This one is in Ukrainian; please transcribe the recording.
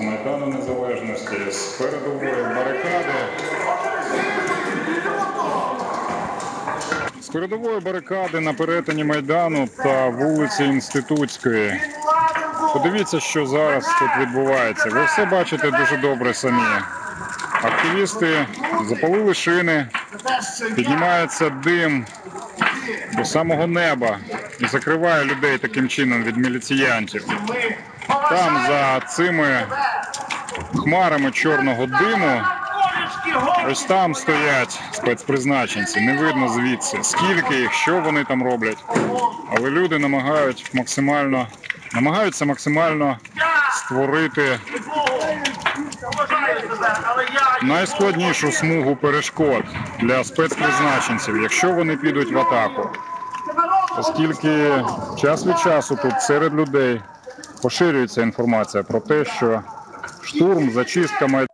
Майдану Незалежності з передової барикади. З передової барикади на перетині Майдану та вулиці Інститутської. Подивіться, що зараз тут відбувається. Ви все бачите дуже добре самі. Активісти запалили шини, піднімається дим до самого неба і закриває людей таким чином від міліціянтів. Там за цими хмарами чорного диму, ось там стоять спецпризначенці. Не видно звідси, скільки їх, що вони там роблять. Але люди намагають максимально, намагаються максимально створити найскладнішу смугу перешкод для спецпризначенців, якщо вони підуть в атаку. Оскільки час від часу тут серед людей поширюється інформація про те, що штурм, зачистка має.